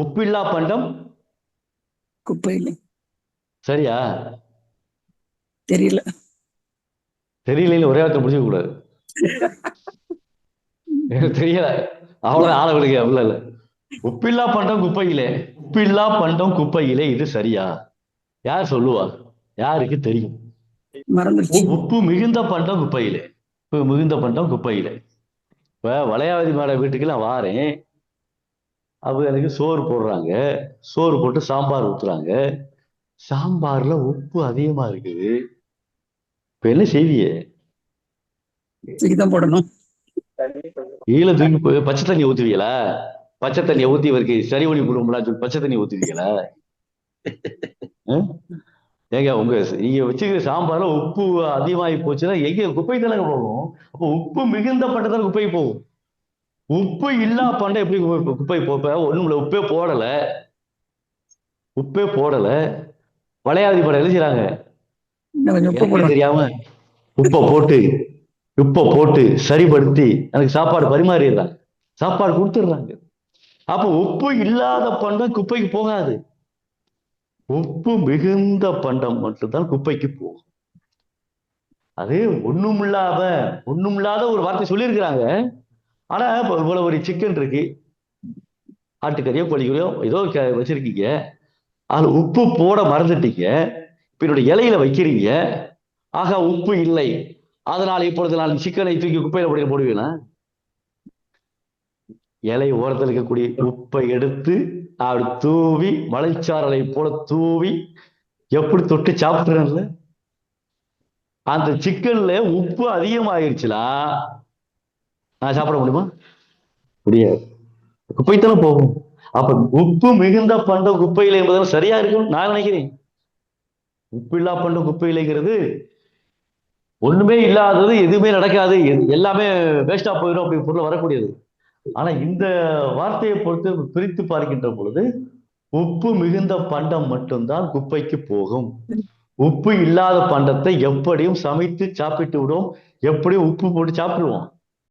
உப்பில்லா பண்டம்? குப்பையில. சரியா? தெரியல. தெரியல ஒரே வார்த்தை முடிச்சுக்க கூடாது. எனக்கு தெரியல. அவ்வளவு ஆள விடுங்க அவ்வளவு இல்ல. உப்பில்லா பண்டம் குப்பையிலே. உப்பில்லா பண்டம் குப்பையிலே இது சரியா? யார் சொல்லுவா? யாருக்கு தெரியும்? உப்பு மிகுந்த பண்டம் குப்பையிலே. உப்பு மிகுந்த பண்டம் குப்பையிலே. இப்ப வளையாவதி மேட வீட்டுக்கு நான் வாரேன். அவங்க எனக்கு சோறு போடுறாங்க. சோறு போட்டு சாம்பார் ஊத்துறாங்க. சாம்பார்ல உப்பு அதிகமா இருக்குது. இப்ப என்ன செய்வியே? தூக்கிதான் போடணும். கீழே தூக்கி போய் பச்சை தண்ணி ஊத்துவீங்களா? பச்சை தண்ணியை ஊத்தி இவருக்கு சரி ஒளி கொடுக்கலாம் சொல்லி பச்சை தண்ணி ஊத்துவீங்களா? ஏங்க உங்க நீங்க வச்சுக்கிற சாம்பார்ல உப்பு அதிகமாகி போச்சுன்னா எங்க குப்பை தானங்க போகும்? அப்போ உப்பு மிகுந்த பண்டத்தால் குப்பை போகும். உப்பு இல்லா பண்டம் எப்படி குப்பை- போப்ப ஒண்ணும் இல்ல உப்பே போடல. உப்பே போடல. வளையாதி படம் என்ன போடணும். தெரியாம உப்பை போட்டு உப்பை போட்டு சரிப்படுத்தி எனக்கு சாப்பாடு பரிமாறிடுறாங்க சாப்பாடு கொடுத்துடுறாங்க. அப்ப உப்பு இல்லாத பண்டம் குப்பைக்கு போகாது. உப்பு மிகுந்த பண்டம் மட்டும்தான் குப்பைக்கு போகும். அது ஒண்ணுமில்லாத ஒண்ணுமில்லாத ஒரு வார்த்தை சொல்லியிருக்கிறாங்க. ஆனா இப்போ இவ்வளவு ஒரு சிக்கன் இருக்கு. ஆட்டுக்கறியோ கோழிக்கறியோ ஏதோ க- வச்சிருக்கீங்க. அது உப்பு போட மறந்துட்டீங்க. இப்ப என்னுடைய இலையில வைக்கிறீங்க. ஆக உப்பு இல்லை. அதனால் இப்பொழுது நான் சிக்கனை தூக்கி குப்பையில போட போடுவேனா? இலை ஓரத்தில் இருக்கக்கூடிய உப்பை எடுத்து அப்படி தூவி மலைச்சாரலை போல தூவி எப்படி தொட்டு சாப்பிட்றேன்ல? அந்த சிக்கன்ல உப்பு அதிகமாயிருச்சுனா நான் சாப்பிட முடியுமா? முடியாது. குப்பைத்தானே போகும். அப்ப உப்பு மிகுந்த பண்டம் குப்பையில என்பதெல்லாம் சரியா இருக்கும். நான் நினைக்கிறேன்? உப்பில்லா பண்டம் குப்பையிலைங்கிறது ஒண்ணுமே இல்லாதது எதுவுமே நடக்காது. எல்லாமே வேஸ்டா போயிடும் அப்படி பொருள் வரக்கூடியது. ஆனா இந்த வார்த்தையை பொறுத்து பிரித்து பார்க்கின்ற பொழுது உப்பு மிகுந்த பண்டம் மட்டும்தான் குப்பைக்கு போகும். உப்பு இல்லாத பண்டத்தை எப்படியும் சமைத்து சாப்பிட்டு விடுவோம் எப்படியும் உப்பு போட்டு சாப்பிடுவோம்.